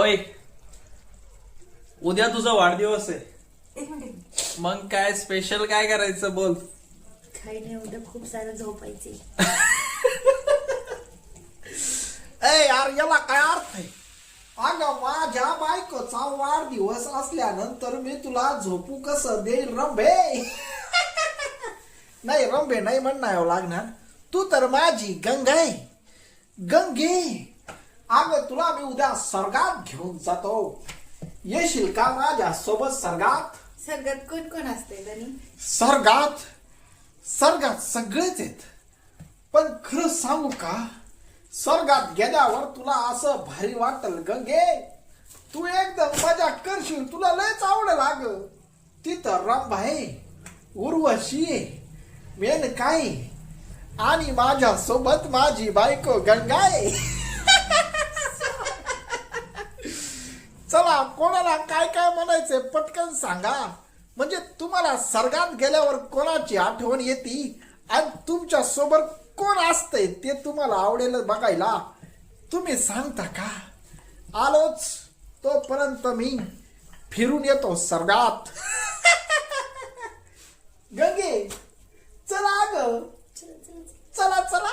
ओय उद्या तुझा वाढदिवस आहे. एक मिनिट मग काय स्पेशल काय करायचं बोल. काही नाही उद्या खूप सारं झोपायचे ए यार याला काय अर्थ आहे? अगं माझ्या बायकोचा वाढदिवस असल्यानंतर मी तुला झोपू कसं देईल रंभे? नाही रंभे नाही म्हणणार लागणार. तू तर माझी गंगा आहे गंगे. अगं तुला मी उद्या स्वर्गात घेऊन जातो. येशील का माझ्या सोबत स्वर्गात? सगळ्यात कोण कोण असते स्वर्गात स्वर्गात सगळेच आहेत. पण खरं सांगू का? स्वर्गात गेल्यावर तुला असं भारी वाटल गंगे तू एकदम मजा करशील तुला लयच आवडेल अग. तिथं रंभ आहे उर्वशी मेन काय आणि माझ्या सोबत माझी बायको गंगा आहे. चला कोणाला काय काय म्हणायचंय पटकन सांगा. म्हणजे तुम्हाला सर्गात गेल्यावर कोणाची आठवण येते? आणि तुमच्यासोबत कोण असतंय ते तुम्हाला आवडेल बघायला? तुम्ही सांगता का? आलोच तोपर्यंत मी फिरून येतो सर्गात. गंगे चला ग. चला चला.